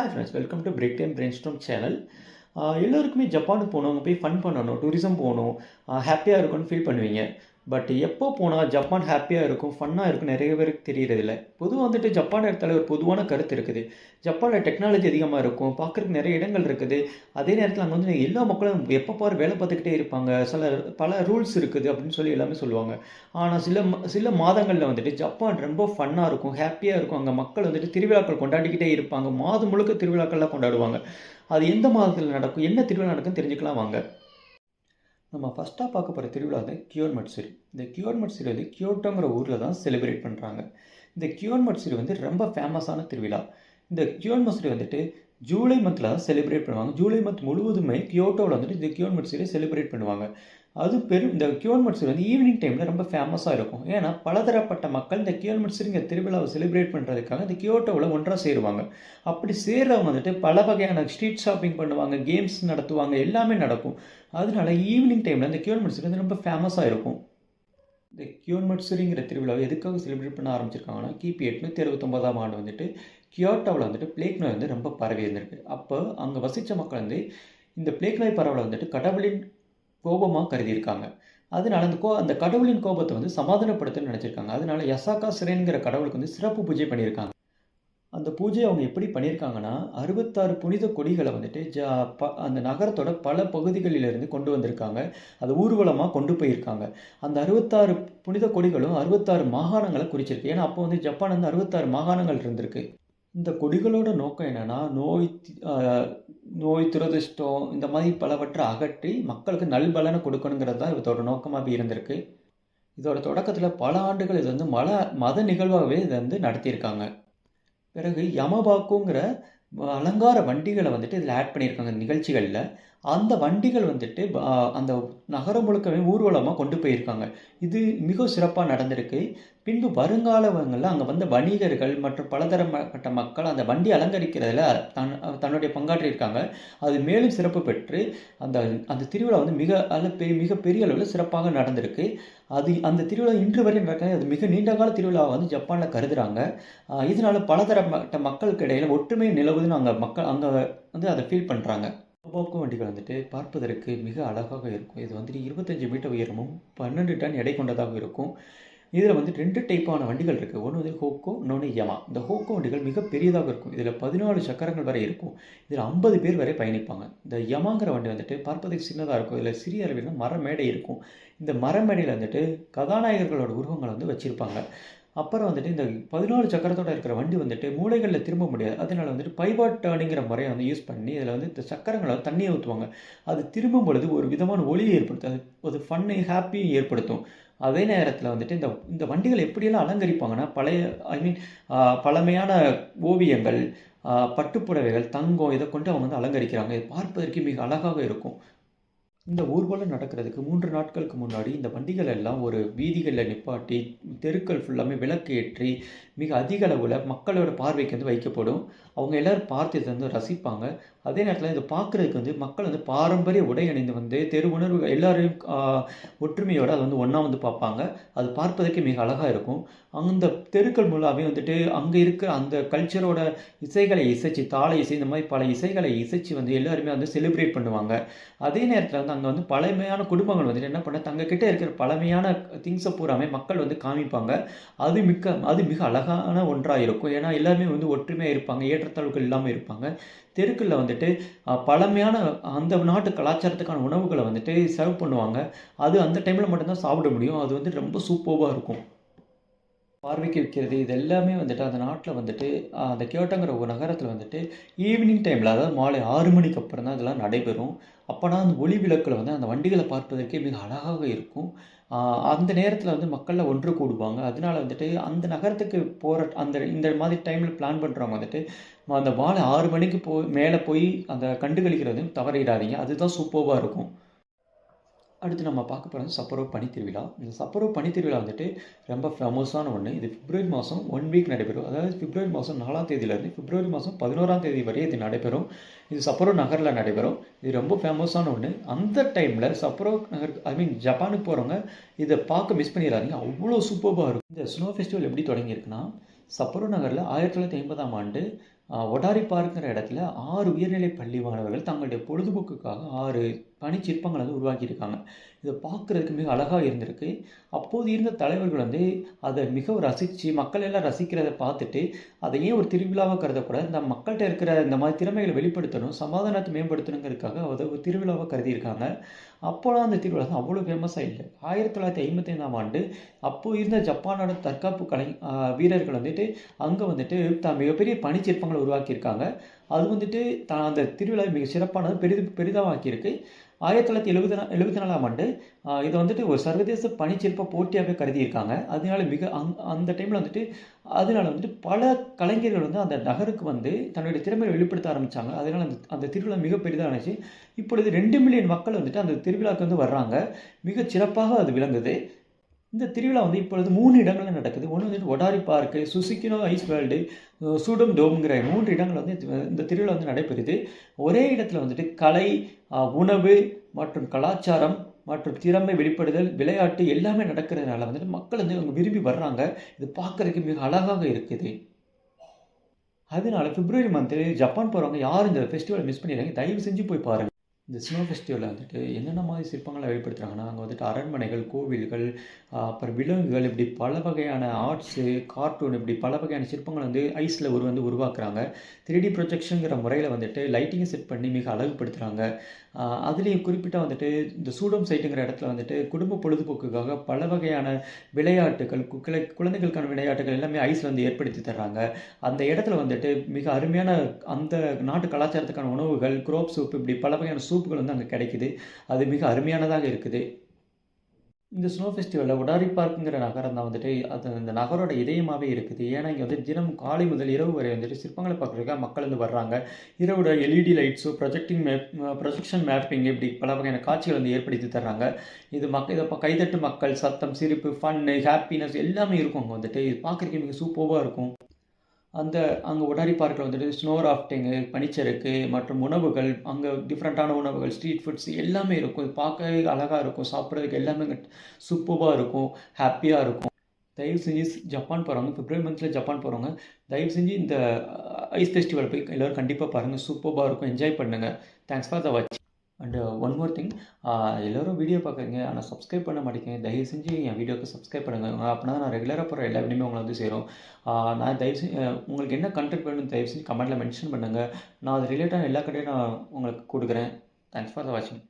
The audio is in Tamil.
Hi friends welcome to break time brainstorm channel எல்லோருக்குமே ஜப்பானுக்கு போகணும் அங்கே போய் ஃபன் பண்ணணும் டூரிசம் போகணும் ஹாப்பியாக இருக்கும்னு ஃபீல் பண்ணுவீங்க. பட் எப்போ போனால் ஜப்பான் ஹாப்பியாக இருக்கும் ஃபன்னாக இருக்கும் நிறைய பேருக்கு தெரியறதில்ல. பொதுவாக வந்துட்டு ஜப்பான் இடத்துல ஒரு பொதுவான கருத்து இருக்குது. ஜப்பானில் டெக்னாலஜி அதிகமாக இருக்கும் பார்க்குறதுக்கு நிறைய இடங்கள் இருக்குது. அதே நேரத்தில் அங்கே வந்து எல்லா மக்களும் எப்போ பாரு வேலை பார்த்துக்கிட்டே இருப்பாங்க. சில பல ரூல்ஸ் இருக்குது அப்படின்னு சொல்லி எல்லாமே சொல்லுவாங்க. ஆனால் சில சில மாதங்களில் வந்துட்டு ஜப்பான் ரொம்ப ஃபன்னாக இருக்கும் ஹாப்பியாக இருக்கும். அங்கே மக்கள் வந்துட்டு திருவிழாக்கள் கொண்டாடிக்கிட்டே இருப்பாங்க. மாதம் முழுக்க திருவிழாக்கள்லாம் கொண்டாடுவாங்க. அது எந்த மாதத்தில் நடக்கும் என்ன திருவிழா நடக்கும் தெரிஞ்சுக்கலாம் வாங்க. நம்ம ஃபஸ்ட்டாக பார்க்க போகிற திருவிழா தான் கியோன் மட்சிரி இந்த கியோன் மட்சிரி வந்து கியோட்டோங்கிற ஊரில் தான் செலிப்ரேட் பண்ணுறாங்க இந்த கியோன் மட்சிரி வந்து ரொம்ப ஃபேமஸான திருவிழா. இந்த கியோன் மட்சிரி வந்துட்டு ஜூலை மந்தில் தான் செலிப்ரேட் பண்ணுவாங்க. ஜூலை மந்த் முழுவதுமே கியோட்டோவில் வந்துட்டு இந்த கியோன் மட்சிரியை செலிப்ரேட் பண்ணுவாங்க. அது பெரும் இந்த கியோன் மட்சுரி வந்து ஈவினிங் டைமில் ரொம்ப ஃபேமஸாக இருக்கும். ஏன்னா பலதரப்பட்ட மக்கள் இந்த கியோன் மட்சுரிங்கிற திருவிழாவை செலிப்ரேட் பண்ணுறதுக்காக இந்த கியோட்டோவில் ஒன்றாக சேருவாங்க. அப்படி சேர்றவங்க வந்துட்டு பல வகையான ஸ்ட்ரீட் ஷாப்பிங் பண்ணுவாங்க கேம்ஸ் நடத்துவாங்க எல்லாமே நடக்கும். அதனால ஈவினிங் டைமில் இந்த கியோன் மட்சுரி வந்து ரொம்ப ஃபேமஸாக இருக்கும். இந்த கியூன் மட்சுரிங்கிற திருவிழாவை எதுக்காக செலிப்ரேட் பண்ண ஆரம்பிச்சிருக்காங்கன்னா கிபி எட்நூற்றி அறுபத்தொம்பதாம் ஆண்டு வந்துட்டு கியோட்டோவில் வந்துட்டு பிளேக் நோய் வந்து ரொம்ப பரவி இருந்திருக்கு. அப்போ அங்கே வசித்த மக்கள் வந்து இந்த பிளேக் நோய் பரவலை வந்துட்டு கடவுளின் கோபமாக கருதியிருக்காங்க. அதனால அந்த கோ அந்த கடவுளின் கோபத்தை வந்து சமாதானப்படுத்தணும்னு நினச்சிருக்காங்க. அதனால யசாக்கா சிறைங்கிற கடவுளுக்கு வந்து சிறப்பு பூஜை பண்ணியிருக்காங்க. அந்த பூஜையை அவங்க எப்படி பண்ணியிருக்காங்கன்னா அறுபத்தாறு புனித கொடிகளை வந்துட்டு ஜா ப அந்த நகரத்தோட பல பகுதிகளிலிருந்து கொண்டு வந்திருக்காங்க. அது ஊர்வலமாக கொண்டு போயிருக்காங்க. அந்த அறுபத்தாறு புனித கொடிகளும் அறுபத்தாறு மாகாணங்களை குறிச்சிருக்கு. ஏன்னா அப்போ வந்து ஜப்பான் வந்து அறுபத்தாறு மாகாணங்கள் இருந்திருக்கு. இந்த கொடிகளோட நோக்கம் என்னென்னா நோய் நோய் துரதிர்ஷ்டம் இந்த மாதிரி பலவற்றை அகற்றி மக்களுக்கு நல்பலனை கொடுக்கணுங்கிறது தான் இதோட நோக்கமாக இருந்திருக்கு. இதோட தொடக்கத்தில் பல ஆண்டுகள் இது வந்து மல மத நிகழ்வாகவே இதை வந்து நடத்தியிருக்காங்க. பிறகு யமபாக்குங்கிற வ- அலங்கார வண்டிகளை வந்துட்டு இதில் ஆட் பண்ணியிருக்காங்க நிகழ்ச்சிகளில். அந்த வண்டிகள் வந்துட்டு அந்த நகரம் முழுக்கவே ஊர்வலமாக கொண்டு போயிருக்காங்க. இது மிக சிறப்பாக நடந்திருக்கு. பின்பு வருங்காலங்களில் அங்கே வந்த வணிகர்கள் மற்றும் பலதரப்பட்ட மக்கள் அந்த வண்டி அலங்கரிக்கிறதுல தன் தன்னுடைய பங்காற்றியிருக்காங்க. அது மேலும் சிறப்பு பெற்று அந்த அந்த திருவிழா வந்து மிக அல்ல பெரிய மிக பெரிய அளவில் சிறப்பாக நடந்திருக்கு. அது அந்த திருவிழா இன்று வரை நடக்கிறது அது மிக நீண்ட கால திருவிழாவை வந்து ஜப்பானில் கருதுறாங்க. இதனால் இதனால பலதரப்பட்ட மக்களுக்கு இடையில் ஒற்றுமை நிலவுதுன்னு அங்கே மக்கள் அங்கே வந்து அதை ஃபீல் பண்ணுறாங்க போக்கு வண்டிகள் வந்துட்டு பார்ப்பதற்கு மிக அழகாக இருக்கும். இது வந்துட்டு இருபத்தஞ்சு மீட்டர் உயரமும் பன்னெண்டு டன் எடை கொண்டதாக இருக்கும். இதில் வந்து ரெண்டு டைப்பான வண்டிகள் இருக்குது ஒன்று வந்து ஹோக்கோ இன்னொன்று யமா இந்த ஹோக்கோ வண்டிகள் மிக பெரியதாக இருக்கும். இதில் பதினாலு சக்கரங்கள் வரை இருக்கும். இதில் ஐம்பது பேர் வரை பயணிப்பாங்க. இந்த யமாங்கிற வண்டி வந்துட்டு பார்ப்பதற்கு சின்னதாக இருக்கும். இதில் சிறிய அளவில் மர மேடை இருக்கும். இந்த மர மேடையில் வந்துட்டு கதாநாயகர்களோட உருவங்களை வந்து வச்சுருப்பாங்க. அப்புறம் வந்துட்டு இந்த பதினாலு சக்கரத்தோட இருக்கிற வண்டி வந்துட்டு மூளைகளில் திரும்ப முடியாது. அதனால் வந்துட்டு பைபாட் டேர்னிங்கிற முறையை வந்து யூஸ் பண்ணி இதில் வந்து இந்த சக்கரங்களை தண்ணியை ஊற்றுவாங்க அது திரும்பும் பொழுது ஒரு விதமான ஒளியை ஏற்படுத்தும். அது ஒரு ஃபன்னு ஹாப்பியும் ஏற்படுத்தும். அதே நேரத்தில் வந்துட்டு இந்த இந்த வண்டிகள் எப்படியெல்லாம் அலங்கரிப்பாங்கன்னா பழைய ஐ மீன் பழமையான ஓவியங்கள் பட்டுப்புடவைகள் தங்கம் இதை கொண்டு அவங்க வந்து அலங்கரிக்கிறாங்க. இது பார்ப்பதற்கு மிக அழகாக இருக்கும். இந்த ஊர்வலம் நடக்கிறதுக்கு மூன்று நாட்களுக்கு முன்னாடி இந்த வண்டிகள் எல்லாம் ஒரு வீதிகளில் நிப்பாட்டி தெருக்கள் ஃபுல்லாமே விளக்கு ஏற்றி மிக அதிக அளவில் மக்களோட பார்வைக்கு வந்து வைக்கப்படும். அவங்க எல்லாரும் பார்த்து இதை வந்து ரசிப்பாங்க. அதே நேரத்தில் இதை பார்க்குறதுக்கு வந்து மக்கள் வந்து பாரம்பரிய உடை அணிந்து வந்து தெரு உணர்வு எல்லாரையும் ஒற்றுமையோடு அதை வந்து ஒன்றா வந்து பார்ப்பாங்க. அது பார்ப்பதற்கு மிக அழகாக இருக்கும். அந்த தெருக்கள் மூலமே வந்துட்டு அங்கே இருக்கிற அந்த கல்ச்சரோட இசைகளை இசைச்சு தாள இசை இந்த மாதிரி பல இசைகளை இசைச்சு வந்து எல்லாருமே வந்து செலிப்ரேட் பண்ணுவாங்க. அதே நேரத்தில் வந்து அங்கே வந்து பழமையான குடும்பங்கள் வந்துட்டு என்ன பண்ண தங்கக்கிட்ட இருக்கிற பழமையான திங்ஸை பூராமே மக்கள் வந்து காமிப்பாங்க அது மிக்க அது மிக அழகான ஒன்றாக இருக்கும். ஏன்னா எல்லாருமே வந்து ஒற்றுமையாக இருப்பாங்க ஏற்றத்தாழ்வுகள் இல்லாமல் இருப்பாங்க. தெருக்களில் வந்துட்டு பழமையான அந்த நாட்டு கலாச்சாரத்துக்கான உணவுகளை வந்துட்டு சர்வ் பண்ணுவாங்க. அது அந்த டைமில் மட்டும்தான் சாப்பிட முடியும். அது வந்து ரொம்ப சூப்பர்வாக இருக்கும். பார்வைக்கு வைக்கிறது இது எல்லாமே வந்துட்டு அந்த நாட்டில் வந்துட்டு அந்த கியோட்டோங்கிற ஒரு நகரத்தில் வந்துட்டு ஈவினிங் டைமில் அதாவது மாலை ஆறு மணிக்கு அப்புறம் தான் இதெல்லாம் நடைபெறும். அப்போனா அந்த ஒளி விளக்கில் வந்து அந்த வண்டிகளை பார்ப்பதற்கே மிக அழகாக இருக்கும். அந்த நேரத்தில் வந்து மக்களில் ஒன்று கூடுவாங்க. அதனால வந்துட்டு அந்த நகரத்துக்கு போகிற அந்த இந்த மாதிரி டைமில் பிளான் பண்ணுறவங்க வந்துட்டு அந்த மாலை ஆறு மணிக்கு போய் மேலே போய் அந்த கண்டுகளிக்கிறது தவறிடாதீங்க. அதுதான் சூப்பராக இருக்கும். அடுத்து நம்ம பார்க்க போகிறது சப்பரோ பனித்திருவிழா. இந்த சப்பரோ பனித்திருவிழா வந்துட்டு ரொம்ப ஃபேமஸான ஒன்று இது பிப்ரவரி மாதம் ஒன் வீக் நடைபெறும். அதாவது பிப்ரவரி மாதம் நாலாம் தேதியிலேருந்து பிப்ரவரி மாதம் பதினோராம் தேதி வரை இது நடைபெறும். இது சப்பரோ நகரில் நடைபெறும். இது ரொம்ப ஃபேமஸான ஒன்று அந்த டைமில் சப்பரோ நகர் ஐ மீன் ஜப்பானுக்கு போகிறவங்க இதை பார்க்க மிஸ் பண்ணிடாதீங்க. அவ்வளோ சூப்பராக இருக்கும். இந்த ஸ்னோ ஃபெஸ்டிவல் எப்படி தொடங்கியிருக்குன்னா சப்பரோ நகரில் ஆயிரத்தி தொள்ளாயிரத்தி ஐம்பதாம் ஆண்டு ஒடாரி பார்க்குற இடத்துல ஆறு உயர்நிலை பள்ளி மாணவர்கள் தங்களுடைய பொழுதுபோக்குக்காக ஆறு பனிச்சிற்பங்களை வந்து உருவாக்கியிருக்காங்க. இதை பார்க்குறதுக்கு மிக அழகாக இருந்திருக்கு. அப்போது இருந்த தலைவர்கள் வந்து அதை மிகவும் ரசித்து மக்கள் எல்லாம் ரசிக்கிறத பார்த்துட்டு அதை ஏன் ஒரு திருவிழாவாக கருதக்கூடாது? இந்த மக்கள்கிட்ட இருக்கிற இந்த மாதிரி திறமைகளை வெளிப்படுத்தணும் சமாதானத்தை மேம்படுத்தணுங்கிறதுக்காக அதை ஒரு திருவிழாவாக கருதியிருக்காங்க. அப்போலாம் அந்த திருவிழா தான் அவ்வளோ ஃபேமஸாக இல்லை. ஆயிரத்தி தொள்ளாயிரத்தி ஐம்பத்தி ஐந்தாம் ஆண்டு அப்போது இருந்த ஜப்பானோட தற்காப்பு கலை வீரர்கள் வந்துட்டு அங்கே வந்துட்டு தான் மிகப்பெரிய பனிச்சிற்பங்களை உருவாக்கியிருக்காங்க. அது வந்துட்டு தான் அந்த திருவிழா மிக சிறப்பானது பெரிது பெரிதாக ஆக்கியிருக்கு ஆயிரத்தி தொள்ளாயிரத்தி எழுபத்தி நா எழுபத்தி நாலாம் ஆண்டு இதை வந்துட்டு ஒரு சர்வதேச பனிச்சிற்ப போட்டியாகவே கருதியிருக்காங்க. அதனால மிக அங் அந்த டைமில் வந்துட்டு அதனால வந்துட்டு பல கலைஞர்கள் வந்து அந்த நகருக்கு வந்து தன்னுடைய திறமையை வெளிப்படுத்த ஆரம்பித்தாங்க அதனால் அந்த அந்த திருவிழா மிக பெரிதாகிச்சு இப்பொழுது ரெண்டு மில்லியன் மக்கள் வந்துட்டு அந்த திருவிழாவுக்கு வந்து வர்றாங்க. மிக சிறப்பாக அது விளங்குது. இந்த திருவிழா வந்து இப்பொழுது மூணு இடங்களில் நடக்குது. ஒன்று வந்துட்டு Odori park Susukino ice world சூடம் டோம்ங்கிற மூன்று இடங்கள் வந்து இந்த திருவிழா வந்து நடைபெறுது. ஒரே இடத்துல வந்துட்டு கலை உணவு மற்றும் கலாச்சாரம் மற்றும் திறமை வெளிப்படுதல் விளையாட்டு எல்லாமே நடக்கிறதுனால வந்துட்டு மக்கள் வந்து அவங்க விரும்பி வர்றாங்க. இது பார்க்குறதுக்கு மிக அழகாக இருக்குது. அதனால பிப்ரவரி மந்த்தில் ஜப்பான் போகிறவங்க யாரும் இந்த ஃபெஸ்டிவலை மிஸ் பண்ணிடுறாங்க தயவு செஞ்சு போய் பாருங்கள் இந்த ஸ்னோ ஃபெஸ்டிவலில் வந்துட்டு என்னென்ன மாதிரி சிற்பங்களை வெளிப்படுத்துகிறாங்கன்னா அங்கே வந்துட்டு அரண்மனைகள் கோவில்கள் அப்புறம் விலங்குகள் இப்படி பல வகையான ஆர்ட்ஸு கார்ட்டூன் இப்படி பல வகையான சிற்பங்கள் வந்து ஐஸில் ஒரு வந்து உருவாக்குறாங்க த்ரீ ப்ரொஜெக்ஷனுங்கிற முறையில் வந்துட்டு லைட்டிங்கை செட் பண்ணி மிக அழகுபடுத்துகிறாங்க அதுலேயும் குறிப்பிட்ட வந்துட்டு இந்த சூடம் சைட்டுங்கிற இடத்துல வந்துட்டு குடும்ப பொழுதுபோக்குக்காக பல வகையான விளையாட்டுகள் குக்கிளை குழந்தைகளுக்கான விளையாட்டுகள் எல்லாமே ஐஸில் வந்து ஏற்படுத்தி தர்றாங்க. அந்த இடத்துல வந்துட்டு மிக அருமையான அந்த நாட்டு கலாச்சாரத்துக்கான உணவுகள் குரோப் சூப் இப்படி பல வகையான சூப்புகள் வந்து அங்கே கிடைக்குது. அது மிக அருமையானதாக இருக்குது. இந்த ஸ்னோ ஃபெஸ்டிவலில் உடாரி பார்க்குங்கிற நகரம் தான் வந்துட்டு அது அந்த நகரோட இதயமாகவே இருக்குது. ஏன்னா இங்கே வந்து தினம் காலை முதல் இரவு வரை வந்துட்டு சிற்பங்களை பார்க்குறதுக்காக மக்கள் வந்து வர்றாங்க. இரவோட எல்இடி லைட்ஸோ ப்ரொஜெக்டிங் மேப் ப்ரொஜெக்ஷன் மேப்பிங் இப்படி பல வகையான காட்சிகள் வந்து ஏற்படுத்தி தர்றாங்க. இது மக் இதை கைதட்டு மக்கள் சத்தம் சிரிப்பு ஃபன்னு ஹாப்பினஸ் எல்லாமே இருக்கும் அங்கே வந்துட்டு. இது பார்க்குறதுக்கு மிக சூப்பராக இருக்கும். அந்த அங்கே ஒடாரி பார்க்கில் வந்துட்டு ஸ்னோ ராஃப்டிங்கு பனிச்சறுக்கு மற்றும் உணவுகள் அங்கே டிஃப்ரெண்ட்டான உணவுகள் ஸ்ட்ரீட் ஃபுட்ஸ் எல்லாமே இருக்கும். இது பார்க்கவே அழகாக இருக்கும். சாப்பிட்றதுக்கு எல்லாமே சூப்பராக இருக்கும். ஹாப்பியாக இருக்கும். தயவு செஞ்சு ஜப்பான் போகிறவங்க பிப்ரவரி மந்தில் ஜப்பான் போகிறவங்க தயவு செஞ்சு இந்த ஐஸ் ஃபெஸ்டிவல் போய் எல்லோரும் கண்டிப்பாக பாருங்கள் சூப்பராக இருக்கும். என்ஜாய் பண்ணுங்கள் thanks for the watch and one more thing எல்லோரும் வீடியோ பார்க்குறீங்க ஆனால் சப்ஸ்கிரைப் பண்ண மாட்டேங்க. தயவு செஞ்சு என் வீடியோக்கு சப்ஸ்கிரைப் பண்ணுங்கள் அப்படின்னா தான் நான் ரெகுலராக போகிற எல்லா வீடியோமே உங்களை வந்து சேரும். நான் தயவு செஞ்சு உங்களுக்கு என்ன கண்டென்ட் வேணும்னு தயவு செஞ்சு கமெண்ட்டில் மென்ஷன் பண்ணுங்கள் நான் அது ரிலேட்டான எல்லா கடையும் நான் உங்களுக்கு கொடுக்குறேன். தேங்க்ஸ் ஃபார் த வாட்சிங்